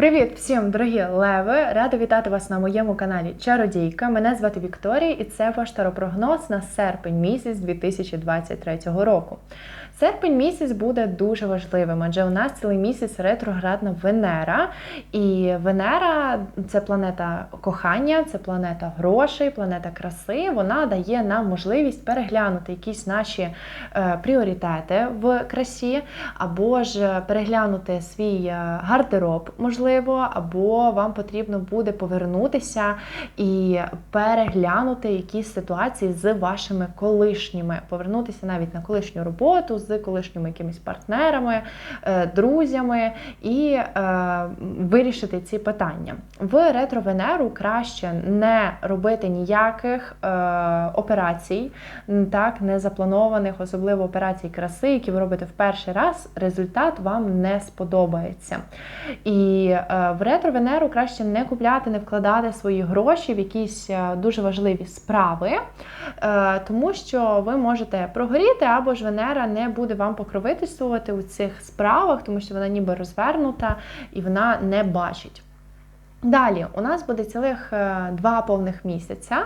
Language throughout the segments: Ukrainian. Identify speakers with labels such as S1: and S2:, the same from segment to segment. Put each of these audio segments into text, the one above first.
S1: Привіт всім, дорогі леви! Рада вітати вас на моєму каналі Чародійка. Мене звати Вікторія, і це ваш таропрогноз на серпень місяць 2023 року. Серпень місяць буде дуже важливим, адже у нас цілий місяць ретроградна Венера. І Венера це планета кохання, це планета грошей, планета краси. Вона дає нам можливість переглянути якісь наші е, пріоритети в красі, або ж переглянути свій е, гардероб, можливо, або вам потрібно буде повернутися і переглянути якісь ситуації з вашими колишніми, повернутися навіть на колишню роботу з колишніми якимись партнерами, е, друзями і е, вирішити ці питання. В ретро-венеру краще не робити ніяких е, операцій, так, не запланованих, особливо операцій краси, які ви робите в перший раз, результат вам не сподобається. І в ретро-венеру краще не купляти, не вкладати свої гроші в якісь дуже важливі справи, тому що ви можете прогоріти або ж Венера не буде буде вам покровительствувати у цих справах, тому що вона ніби розвернута і вона не бачить. Далі у нас буде цілих е, два повних місяця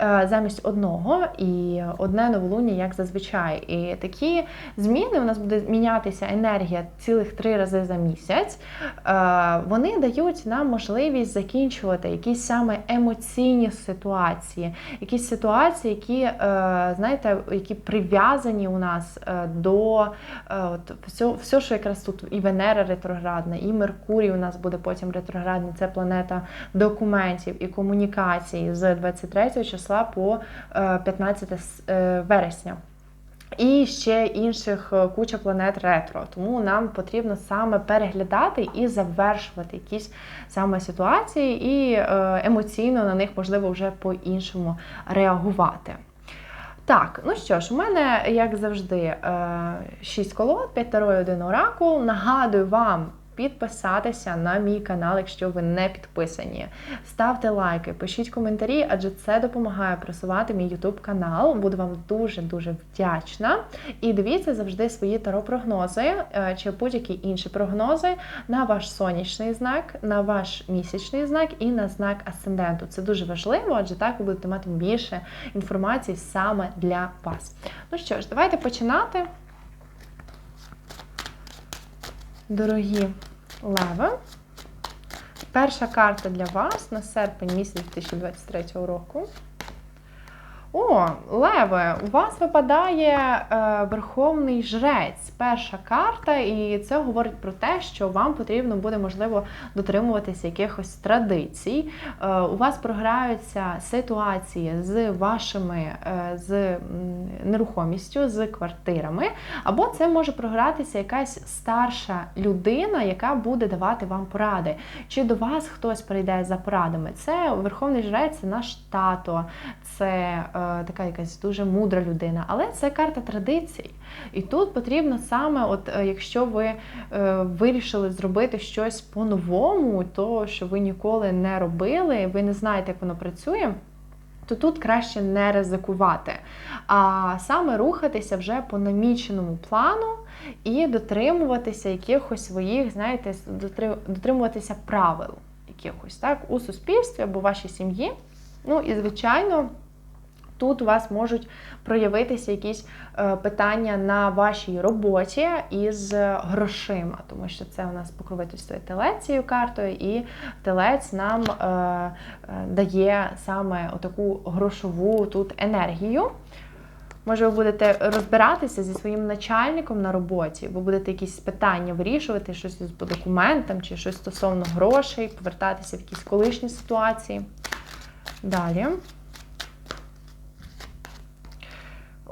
S1: е, замість одного і одне новолуння, як зазвичай. І такі зміни у нас буде мінятися енергія цілих три рази за місяць. Е, вони дають нам можливість закінчувати якісь саме емоційні ситуації, якісь ситуації, які знаєте, які прив'язані у нас до от, все, все, що якраз тут і Венера ретроградна, і Меркурій у нас буде потім ретроградний. Це планета планета документів і комунікації з 23 числа по 15 е, е, вересня. І ще інших е, куча планет ретро. Тому нам потрібно саме переглядати і завершувати якісь саме ситуації, і емоційно на них можливо вже по-іншому реагувати. Так, ну що ж, у мене, як завжди, 6 колод, 5 таро і 1 оракул. Нагадую вам підписатися на мій канал, якщо ви не підписані. Ставте лайки, пишіть коментарі, адже це допомагає просувати мій YouTube канал. Буду вам дуже-дуже вдячна. І дивіться завжди свої таро-прогнози е, чи будь-які інші прогнози на ваш сонячний знак, на ваш місячний знак і на знак асценденту. Це дуже важливо, адже так ви будете мати більше інформації саме для вас. Ну що ж, давайте починати. Дорогі леви, перша карта для вас на серпень місяць 2023 року. О, Леве, у вас випадає е, Верховний Жрець, перша карта, і це говорить про те, що вам потрібно буде, можливо, дотримуватися якихось традицій. Е, у вас програються ситуації з вашими е, з нерухомістю, з квартирами, або це може програтися якась старша людина, яка буде давати вам поради. Чи до вас хтось прийде за порадами? Це Верховний Жрець, це наш тато, це. Е, така якась дуже мудра людина, але це карта традицій. І тут потрібно саме, от е, якщо ви е, вирішили зробити щось по-новому, то що ви ніколи не робили, ви не знаєте, як воно працює. То тут краще не ризикувати, а саме рухатися вже по наміченому плану і дотримуватися якихось своїх, знаєте, дотримуватися правил якихось так, у суспільстві або вашій сім'ї. Ну і, звичайно, Тут у вас можуть проявитися якісь е, питання на вашій роботі із грошима, тому що це у нас покровительство телець цією картою, і телець нам е, е, дає саме таку грошову тут енергію. Може, ви будете розбиратися зі своїм начальником на роботі, ви будете якісь питання вирішувати, щось по документам чи щось стосовно грошей, повертатися в якісь колишні ситуації. Далі.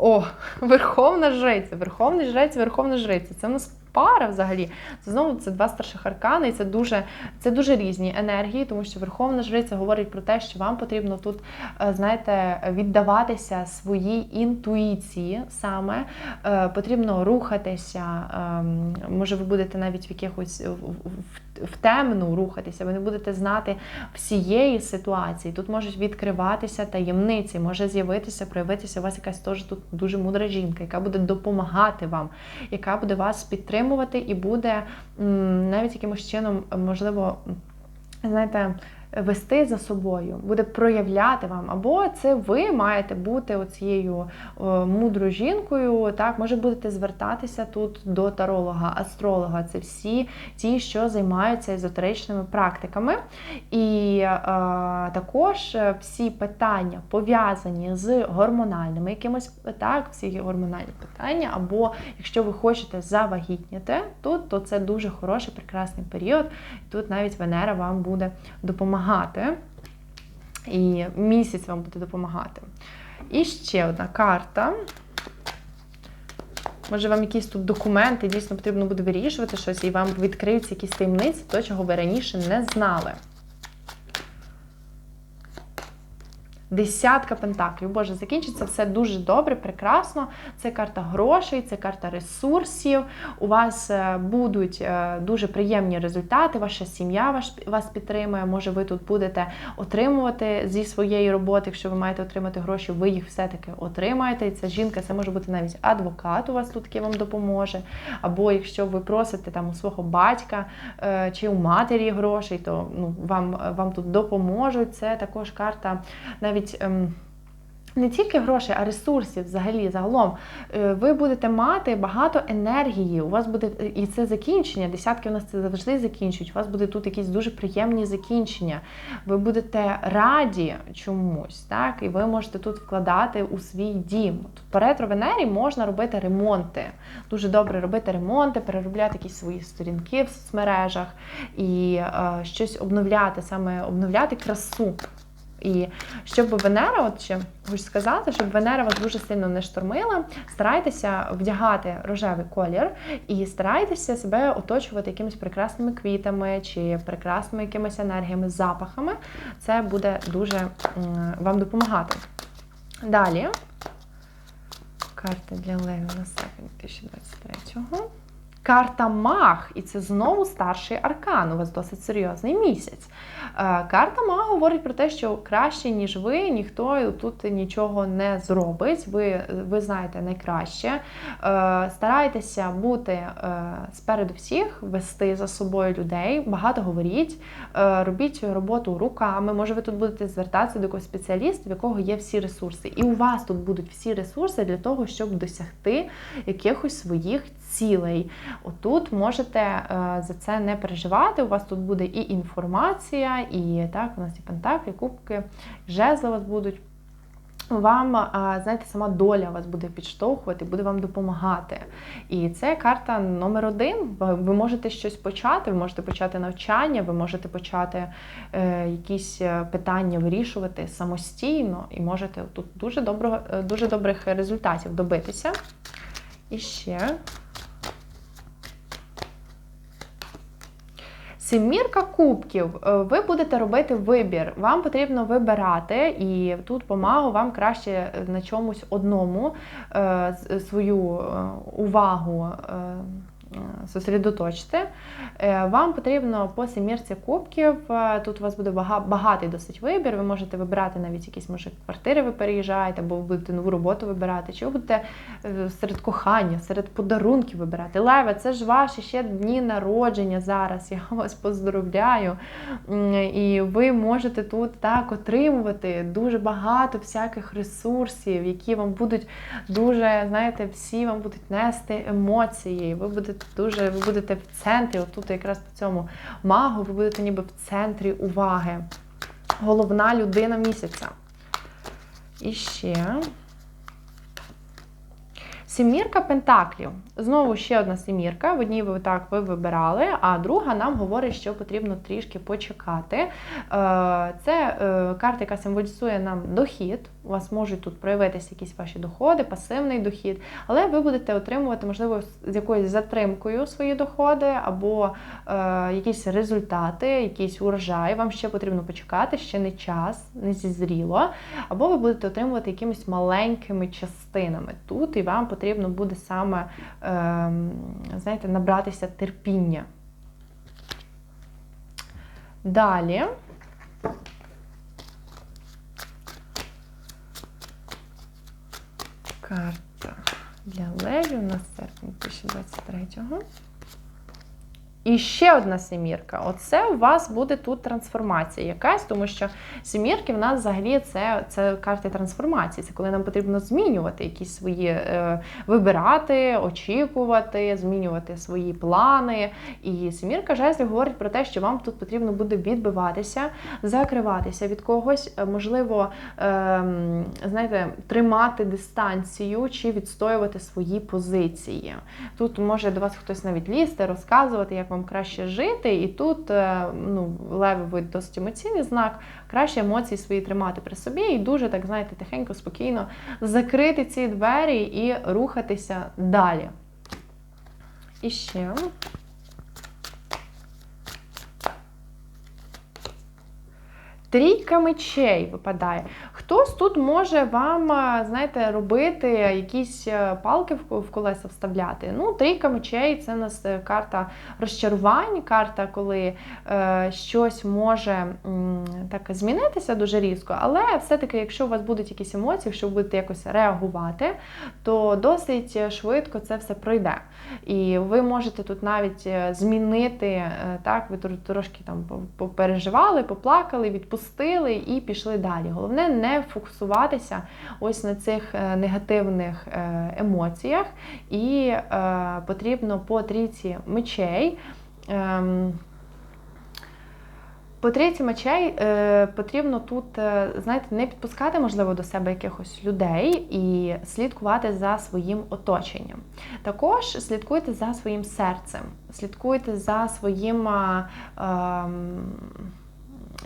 S1: О, Верховна Жриця, Верховний Жрець, Верховна Жриця. Це у нас пара взагалі. Це знову це два старших аркани, і це дуже це дуже різні енергії, тому що Верховна Жриця говорить про те, що вам потрібно тут, е, знаєте, віддаватися своїй інтуїції саме. Е, потрібно рухатися. Ем, може, ви будете навіть в якихось в темну рухатися, ви не будете знати всієї ситуації. Тут можуть відкриватися таємниці, може з'явитися, проявитися у вас якась теж тут дуже мудра жінка, яка буде допомагати вам, яка буде вас підтримувати і буде навіть якимось чином, можливо, знаєте вести за собою, буде проявляти вам, або це ви маєте бути оцією мудрою жінкою. Так, може будете звертатися тут до таролога, астролога. Це всі ті, що займаються езотеричними практиками. І е, також всі питання пов'язані з гормональними якимось так, всі гормональні питання, або якщо ви хочете завагітніти тут, то це дуже хороший, прекрасний період. Тут навіть Венера вам буде допомагати допомагати. І місяць вам буде допомагати. І ще одна карта. Може, вам якісь тут документи, дійсно потрібно буде вирішувати щось, і вам відкриються якісь таємниці, то, чого ви раніше не знали. Десятка пентаклів. Боже, закінчиться все дуже добре, прекрасно. Це карта грошей, це карта ресурсів. У вас е, будуть е, дуже приємні результати, ваша сім'я вас підтримує. Може, ви тут будете отримувати зі своєї роботи. Якщо ви маєте отримати гроші, ви їх все-таки отримаєте. І ця жінка, це може бути навіть адвокат, у вас тут який вам допоможе. Або якщо ви просите там у свого батька е, чи у матері грошей, то ну, вам, вам тут допоможуть. Це також карта навіть навіть. Ем, не тільки грошей, а ресурсів взагалі загалом. Е, ви будете мати багато енергії. У вас буде і це закінчення. Десятки у нас це завжди закінчують. У вас буде тут якісь дуже приємні закінчення. Ви будете раді чомусь, так? І ви можете тут вкладати у свій дім. Тут по ретро Венері можна робити ремонти. Дуже добре робити ремонти, переробляти якісь свої сторінки в соцмережах і е, щось обновляти, саме обновляти красу. І щоб Венера, от ще хочу сказати, щоб Венера вас дуже сильно не штормила, старайтеся вдягати рожевий колір і старайтеся себе оточувати якимись прекрасними квітами чи прекрасними якимись енергіями, запахами. Це буде дуже вам допомагати. Далі. Карта для Леві на серпень 2023-го. Карта Маг, і це знову старший аркан. У вас досить серйозний місяць. Е, карта Маг говорить про те, що краще, ніж ви, ніхто тут нічого не зробить. Ви ви знаєте найкраще. Е, старайтеся бути е, спереду всіх, вести за собою людей, багато говоріть, робіть роботу руками. Може, ви тут будете звертатися до якогось спеціаліста, в якого є всі ресурси. І у вас тут будуть всі ресурси для того, щоб досягти якихось своїх цілей. Отут можете е, за це не переживати. У вас тут буде і інформація, і так, у нас і пентаклі, кубки, жезли у вас будуть. Вам, знаєте, сама доля вас буде підштовхувати, буде вам допомагати. І це карта номер один. Ви можете щось почати, ви можете почати навчання, ви можете почати е, якісь е, питання вирішувати самостійно і можете тут дуже доброго, дуже добрих результатів добитися. І ще Сімірка кубків, е, ви будете робити вибір. Вам потрібно вибирати, і тут помагу вам краще на чомусь одному е, свою е, увагу Е, вам потрібно по семірці кубків, е, тут у вас буде багатий досить вибір, ви можете вибирати навіть якісь, може, квартири ви переїжджаєте, або ви будете нову роботу вибирати, чи ви будете е, серед кохання, серед подарунків вибирати. Леве, це ж ваші ще дні народження зараз. Я вас поздоровляю. І ви можете тут так отримувати дуже багато всяких ресурсів, які вам будуть дуже, знаєте, всі вам будуть нести емоції. Ви будете дуже, ви будете в центрі, отут якраз по цьому магу, ви будете ніби в центрі уваги. Головна людина місяця. І ще. Сімірка Пентаклів. Знову ще одна сімірка. В одній ви так ви вибирали, а друга нам говорить, що потрібно трішки почекати. Е, це е, карта, яка символізує нам дохід. У вас можуть тут проявитися якісь ваші доходи, пасивний дохід, але ви будете отримувати, можливо, з якоюсь затримкою свої доходи, або е, якісь результати, якийсь урожай. Вам ще потрібно почекати, ще не час, не зізріло. Або ви будете отримувати якимись маленькими частинами тут, і вам потрібно буде саме, е, знаєте, набратися терпіння. Далі. Карта для левів на серпень 2023-го. І ще одна семірка. Оце у вас буде тут трансформація якась, тому що семірки в нас взагалі це це карти трансформації. Це коли нам потрібно змінювати якісь свої, е, вибирати, очікувати, змінювати свої плани. І семірка жезлів говорить про те, що вам тут потрібно буде відбиватися, закриватися від когось, е, можливо, е, знаєте, тримати дистанцію чи відстоювати свої позиції. Тут може до вас хтось навіть лізти, розказувати, як вам краще жити, і тут е, ну, левий досить емоційний знак, краще емоції свої тримати при собі і дуже, так знаєте, тихенько, спокійно закрити ці двері і рухатися далі. І ще. Трійка мечей випадає. Хтось тут може вам, знаєте, робити якісь е, палки в колеса вставляти. Ну, трійка мечей це у нас е, карта розчарувань, карта, коли е, щось може м, так змінитися дуже різко. Але все-таки, якщо у вас будуть якісь емоції, якщо ви будете якось реагувати, то досить швидко це все пройде. І ви можете тут навіть е, змінити, так, ви трошки там попереживали, поплакали, відпустили відпустили і пішли далі. Головне не фокусуватися ось на цих е, негативних е, емоціях, і е, потрібно по трійці мечей. Ем, по трійці мечей потрібно тут, знаєте, не підпускати, можливо, до себе якихось людей і слідкувати за своїм оточенням. Також слідкуйте за своїм серцем, слідкуйте за своїм. Е,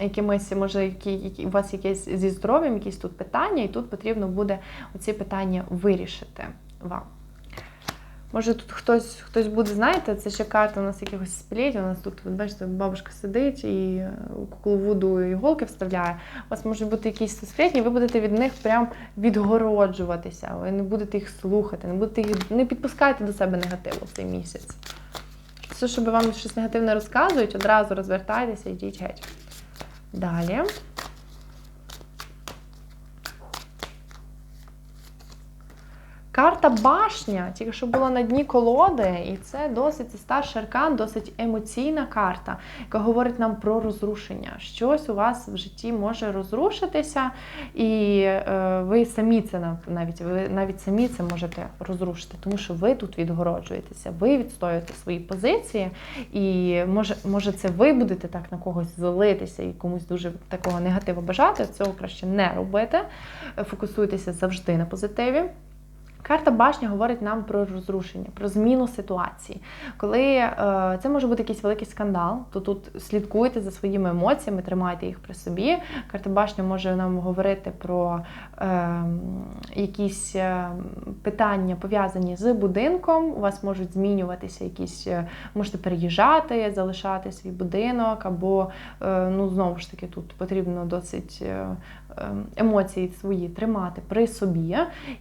S1: якимось, може, які, у вас якесь зі здоров'ям, якісь тут питання, і тут потрібно буде оці питання вирішити вам. Може, тут хтось хтось буде, знаєте, це ще карта у нас якихось сплеть, у нас тут, бачите, бабушка сидить і кукловуду іголки вставляє. У вас можуть бути якісь сплетні, ви будете від них прям відгороджуватися, ви не будете їх слухати, не будете їх, не підпускайте до себе негативу в цей місяць. Все, щоб вам щось негативне розказують, одразу розвертайтеся йдіть геть. Далі. Карта башня, тільки що була на дні колоди, і це досить це старший аркан, досить емоційна карта, яка говорить нам про розрушення. Щось у вас в житті може розрушитися, і е, ви самі це навіть ви навіть самі це можете розрушити, тому що ви тут відгороджуєтеся, ви відстоюєте свої позиції, і може, може це ви будете так на когось злитися і комусь дуже такого негативу бажати. Цього краще не робити. Фокусуйтеся завжди на позитиві. Карта башня говорить нам про розрушення, про зміну ситуації. Коли е, це може бути якийсь великий скандал, то тут слідкуйте за своїми емоціями, тримайте їх при собі. Карта башня може нам говорити про е, якісь е, питання пов'язані з будинком. У вас можуть змінюватися якісь, е, можете переїжджати, залишати свій будинок, або е, ну знову ж таки тут потрібно досить. Е, Ем, емоції свої тримати при собі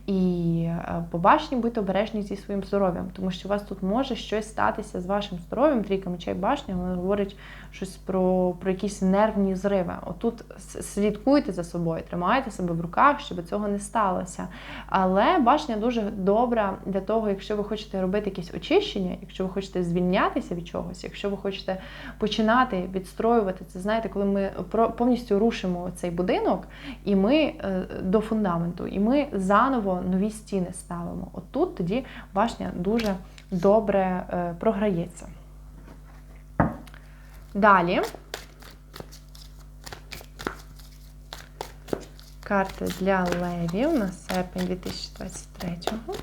S1: і побачні побачені бути обережні зі своїм здоров'ям, тому що у вас тут може щось статися з вашим здоров'ям, трійка мечей башня, вона говорить щось про про якісь нервні зриви. Отут слідкуйте за собою, тримайте себе в руках, щоб цього не сталося. Але башня дуже добра для того, якщо ви хочете робити якісь очищення, якщо ви хочете звільнятися від чогось, якщо ви хочете починати відстроювати це, знаєте, коли ми повністю рушимо цей будинок і ми е, до фундаменту, і ми заново нові стіни ставимо. От тут тоді башня дуже добре е, програється. Далі. Карти для левів на серпень 2023-го.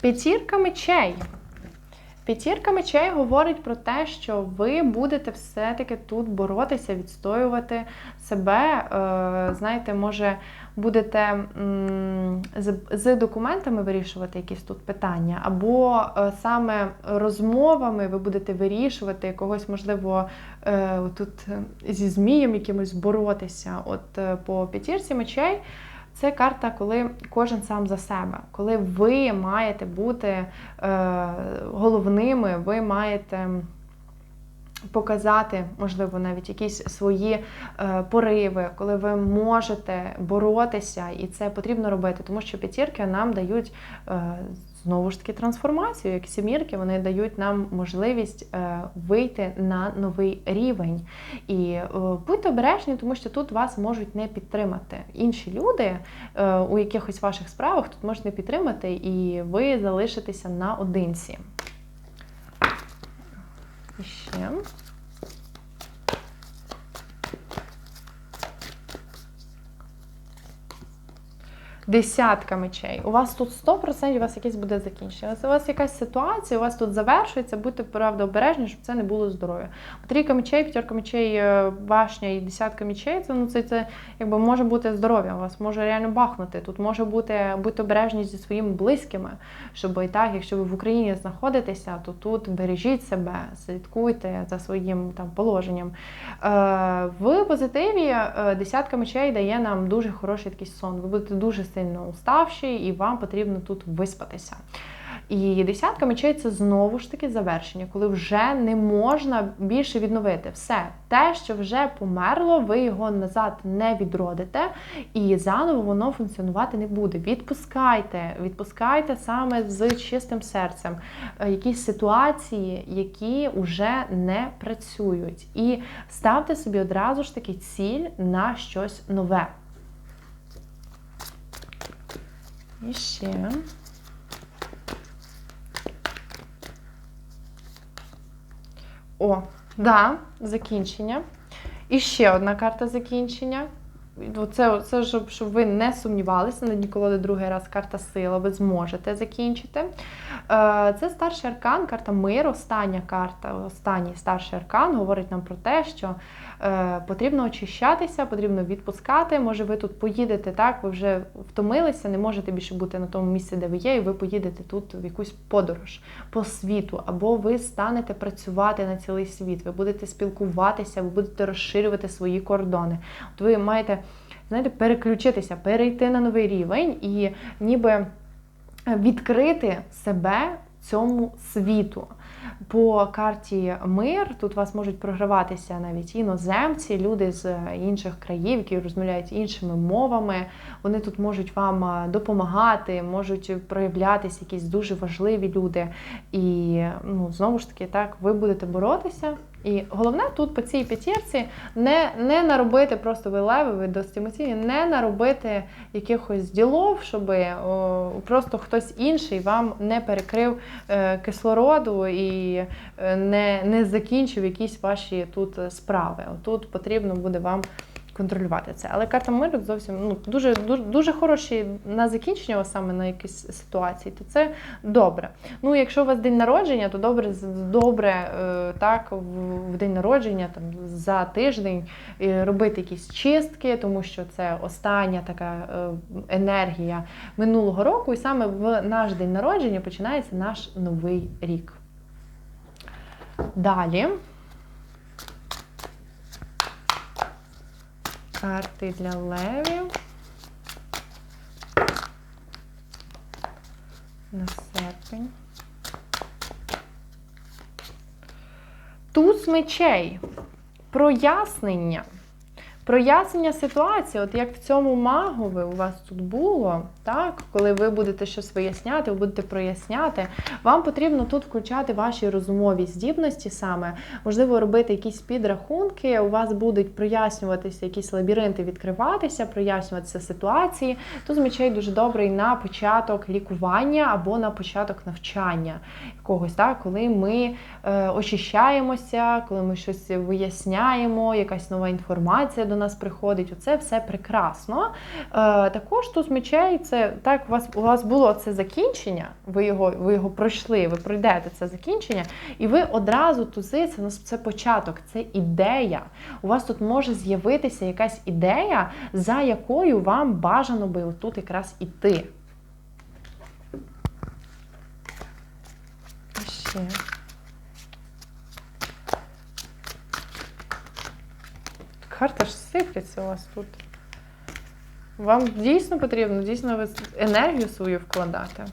S1: П'ятірка мечей. П'ятірка мечей говорить про те, що ви будете все-таки тут боротися, відстоювати себе. Е, знаєте, може, будете з документами вирішувати якісь тут питання, або е, саме розмовами ви будете вирішувати когось, можливо, е, тут зі змієм якимось боротися. От по п'ятірці мечей. Це карта, коли кожен сам за себе, коли ви маєте бути е, головними, ви маєте Показати, можливо, навіть якісь свої е, пориви, коли ви можете боротися, і це потрібно робити, тому що п'ятірки нам дають е, знову ж таки трансформацію, як сімірки, вони дають нам можливість е, вийти на новий рівень. І е, будьте обережні, тому що тут вас можуть не підтримати. Інші люди е, у якихось ваших справах тут можуть не підтримати, і ви залишитеся наодинці. І ще. Десятка мечей. У вас тут 100% у вас якесь буде закінчення. У вас якась ситуація, у вас тут завершується, будьте правда обережні, щоб це не було здоров'я. Трійка мечей, п'ятерка мечей, е, башня і десятка мечей це ну це, це якби може бути здоров'я. У вас може реально бахнути. Тут може бути будьте обережні зі своїми близькими, щоб і так, якщо ви в Україні знаходитеся, то тут бережіть себе, слідкуйте за своїм там положенням. Е, В позитиві е, десятка мечей дає нам дуже хороший такий сон. Ви будете дуже сильно уставші, і вам потрібно тут виспатися. І десятка мечей знову ж таки завершення, коли вже не можна більше відновити все. Те, що вже померло, ви його назад не відродите, і заново воно функціонувати не буде. Відпускайте, відпускайте саме з чистим серцем е, якісь ситуації, які вже не працюють. І ставте собі одразу ж таки ціль на щось нове. І ще. О, да, закінчення. І ще одна карта закінчення. Це, це щоб, щоб ви не сумнівалися, на дні колоди другий раз карта сила, ви зможете закінчити. Е, це старший аркан, карта миру, остання карта, останній старший аркан говорить нам про те, що потрібно очищатися, потрібно відпускати. Може, ви тут поїдете, так, ви вже втомилися, не можете більше бути на тому місці, де ви є, і ви поїдете тут в якусь подорож по світу, або ви станете працювати на цілий світ, ви будете спілкуватися, ви будете розширювати свої кордони. От ви маєте знаєте, переключитися, перейти на новий рівень і ніби відкрити себе цьому світу. По карті мир тут вас можуть програватися навіть іноземці, люди з інших країв, які розмовляють іншими мовами. Вони тут можуть вам допомагати, можуть проявлятися якісь дуже важливі люди. І ну, знову ж таки, так, ви будете боротися. І головне тут по цій п'ятірці не не наробити просто ви леви, ви досить емоційні, не наробити якихось ділов, щоб о, просто хтось інший вам не перекрив е, кислороду і е, не не закінчив якісь ваші тут справи. Тут потрібно буде вам контролювати це. Але карта миру зовсім ну, дуже дуже, дуже хороші на закінчення, саме на якісь ситуації, то це добре. Ну, Якщо у вас день народження, то добре добре е, так, в день народження там, за тиждень робити якісь чистки, тому що це остання така е, енергія минулого року, і саме в наш день народження починається наш новий рік. Далі. Карти для левів. На серпень. Туз мечей. Прояснення. Прояснення ситуації, от як в цьому магові у вас тут було, так, коли ви будете щось виясняти, ви будете проясняти, вам потрібно тут включати ваші розумові здібності саме, можливо, робити якісь підрахунки, у вас будуть прояснюватися якісь лабіринти, відкриватися, прояснюватися ситуації. Тут з мечей дуже добрий на початок лікування або на початок навчання якогось, так, коли ми е, очищаємося, коли ми щось виясняємо, якась нова інформація до нас приходить. Оце все прекрасно. Е, Також тут мечей, це так, у вас у вас було це закінчення, ви його ви його пройшли, ви пройдете це закінчення, і ви одразу тузи, це, це початок, це ідея. У вас тут може з'явитися якась ідея, за якою вам бажано би тут якраз іти. Ще. Карта ж сиплеться у вас тут. Вам дійсно потрібно, дійсно енергію свою вкладати.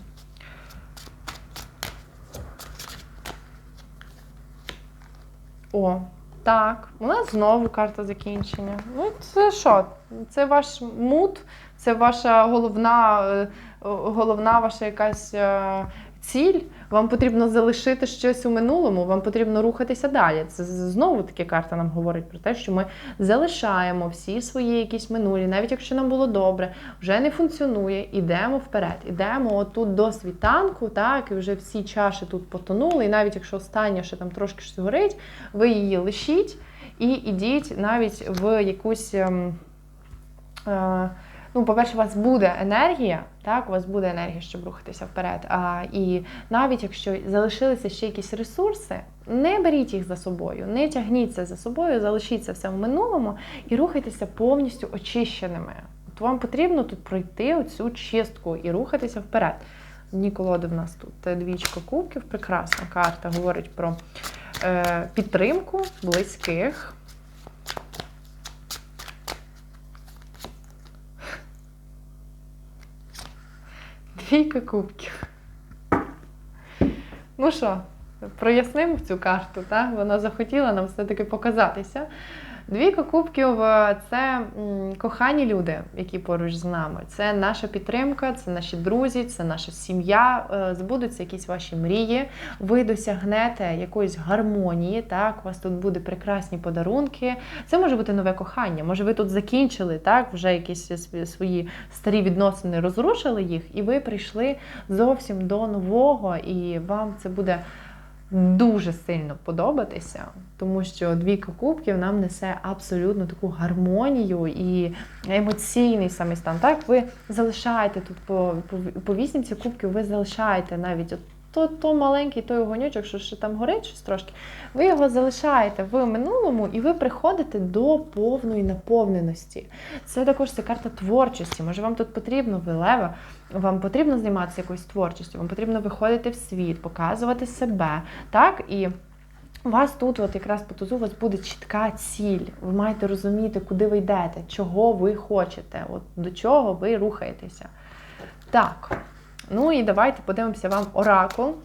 S1: О, так. У нас знову карта закінчення. Ну, це що? Це ваш мут, це ваша головна, е, головна ваша якась е, ціль. Вам потрібно залишити щось у минулому, вам потрібно рухатися далі. Це знову таки карта нам говорить про те, що ми залишаємо всі свої якісь минулі, навіть якщо нам було добре, вже не функціонує, ідемо вперед. Ідемо отут до світанку, так, і вже всі чаші тут потонули. І навіть якщо остання ще там трошки щось горить, ви її лишіть і ідіть навіть в якусь. ем, е, Ну, по-перше, у вас буде енергія, так, у вас буде енергія, щоб рухатися вперед. А, і навіть якщо залишилися ще якісь ресурси, не беріть їх за собою, не тягніться за собою, залишіться все в минулому і рухайтеся повністю очищеними. От вам потрібно тут пройти оцю чистку і рухатися вперед. Дні колоди в нас тут двічка кубків, прекрасна карта, говорить про е, підтримку близьких. Двійка кубків. Ну що, прояснимо цю карту, так? Вона захотіла нам все-таки показатися. Двійка кубків е, це кохані люди, які поруч з нами. Це наша підтримка, це наші друзі, це наша сім'я. Е, Збудуться якісь ваші мрії. Ви досягнете якоїсь гармонії. Так, у вас тут буде прекрасні подарунки. Це може бути нове кохання. Може, ви тут закінчили так, вже якісь свої старі відносини, розрушили їх, і ви прийшли зовсім до нового, і вам це буде дуже сильно подобатися, тому що двійка кубків нам несе абсолютно таку гармонію і емоційний самий стан. Так, ви залишаєте тут по, по, по вісімці кубків, ви залишаєте навіть от то, то маленький той огонючок, що ще там горить щось трошки, ви його залишаєте в минулому і ви приходите до повної наповненості. Це також це карта творчості. Може, вам тут потрібно, ви лева, вам потрібно займатися якоюсь творчістю, вам потрібно виходити в світ, показувати себе. Так? І у вас тут, от якраз по тузу, у вас буде чітка ціль. Ви маєте розуміти, куди ви йдете, чого ви хочете, от до чого ви рухаєтеся. Так. Ну і давайте подивимося вам оракул.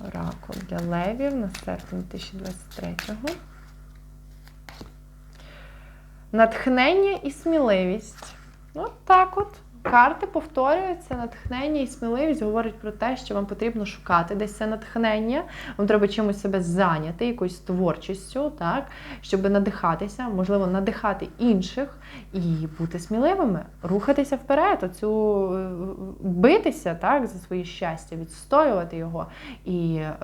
S1: Оракул для левів на серпень 2023-го. Натхнення і сміливість. От так от. Карти повторюються, натхнення і сміливість говорить про те, що вам потрібно шукати десь це натхнення, вам треба чимось себе зайняти, якоюсь творчістю, так, щоб надихатися, можливо, надихати інших і бути сміливими, рухатися вперед, оцю е, битися так, за своє щастя, відстоювати його і е,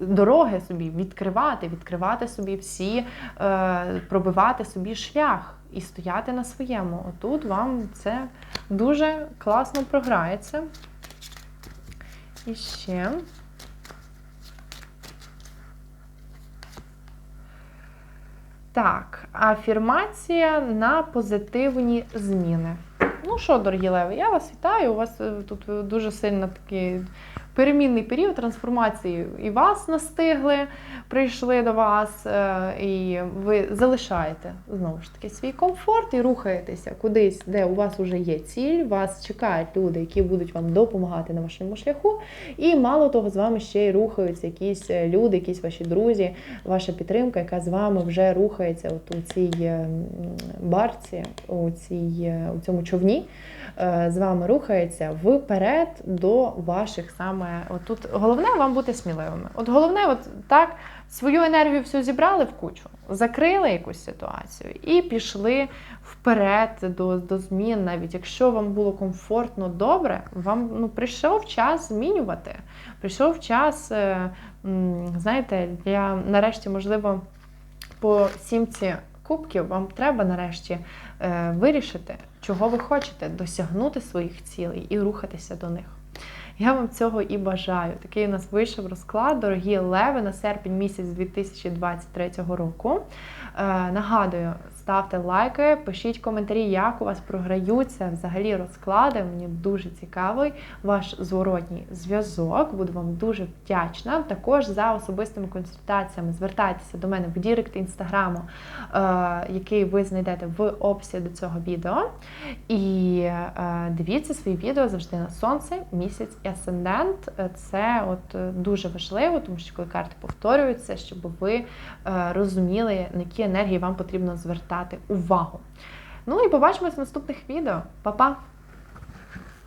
S1: дороги собі відкривати, відкривати собі всі, е, пробивати собі шлях і стояти на своєму. Отут вам це дуже класно програється. І ще. Так, афірмація на позитивні зміни. Ну що, дорогі леви, я вас вітаю. У вас е, тут дуже сильно такий перемінний період трансформації і вас настигли, прийшли до вас, е, і ви залишаєте знову ж таки свій комфорт і рухаєтеся кудись, де у вас вже є ціль, вас чекають люди, які будуть вам допомагати на вашому шляху. І мало того, з вами ще й рухаються якісь е, люди, якісь ваші друзі, ваша підтримка, яка з вами вже рухається от у цій е, барці, у, цій, у цьому човні. З вами рухається вперед до ваших саме. От тут головне вам бути сміливими. От головне, от так свою енергію всю зібрали в кучу, закрили якусь ситуацію і пішли вперед до, до змін. Навіть якщо вам було комфортно добре, вам ну прийшов час змінювати. Прийшов час, е, знаєте, для нарешті, можливо, по сімці кубків вам треба нарешті е, вирішити, чого ви хочете, досягнути своїх цілей і рухатися до них. Я вам цього і бажаю. Такий у нас вийшов розклад, дорогі леви, на серпень місяць 2023 року. Е, нагадую, ставте лайки, пишіть коментарі, як у вас програються взагалі розклади. Мені дуже цікавий ваш зворотній зв'язок. Буду вам дуже вдячна. Також за особистими консультаціями звертайтеся до мене в Дірект інстаграму, е, який ви знайдете в описі до цього відео. І е, дивіться свої відео завжди на сонце, місяць і асцендент. Це от е, дуже важливо, тому що коли карти повторюються, щоб ви розуміли, на які енергії вам потрібно звертати увагу. Ну і побачимось в наступних відео. Па-па!